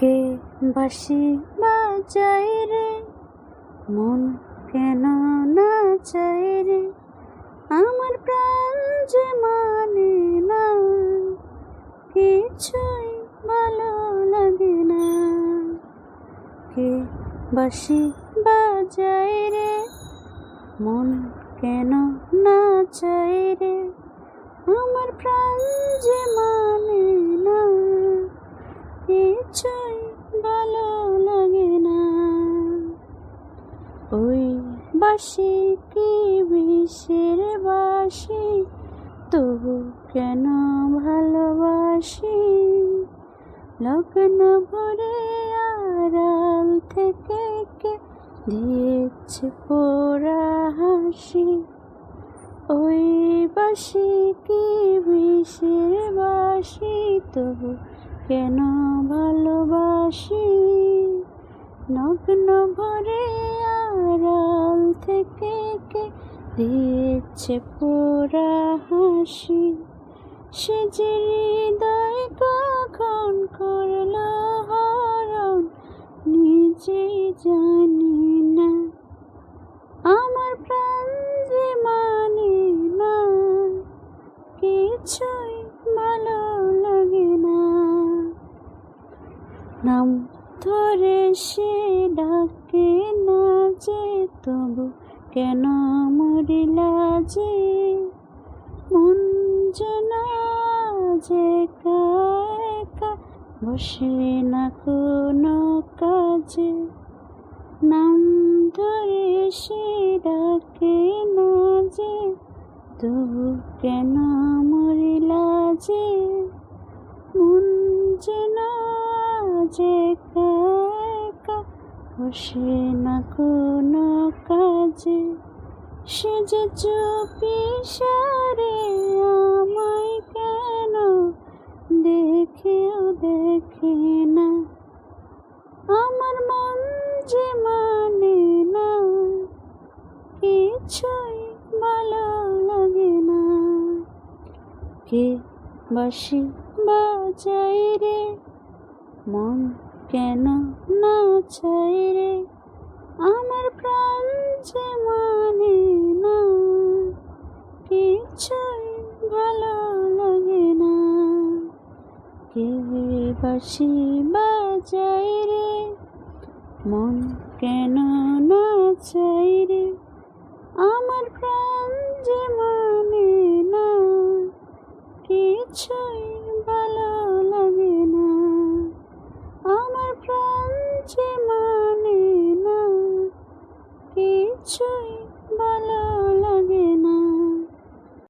কে বাসি বাজাই রে, মন কেন না চাই রে? আমার প্রাণ যে মানে না, কিছুই ভালো লাগে না। কে বাসি বাজাই রে, মন কেন না চাই রে? আমার প্রাণ যে বাসি কি বিষের বাসি? তবু কেন ভালোবাসি? লগ্ন ভরে আড়াল থেকে কে দিয়েছে পোড়া হাসি? ওই বাসি কি বিষের বাসি? তবু কেন ভালোবাসি? নগ্ন ভরে দিয়েছে পোড়া হাসি। সে যে হৃদয় কখন করল হরণ, নিজেই জানি না। আমার প্রাণ যে মানে না, কিছুই ভালো লাগে না। নাম ধরে সে ডাকে কেন মরিলা যে? যেন যে বসে না কোনো কাজে। নাম ধরে সে ডাকে না যে, তবু কেন মরিলা যে? যেন যে বসে না কোনো কাজে। সে যে চুপি সারে আমায় কেন দেখেও দেখে না? আমার মন যে মানে না, কিছুই ভালো লাগে না। কে বাসি বাজাই রে? মন কেন না চাই রে? বাসি বাজাই রে। মন কেন না চাই রে? আমার প্রাণ যে মানে না, কিছুই ভালো লাগে না। আমার প্রাণ যে মানে না কিছু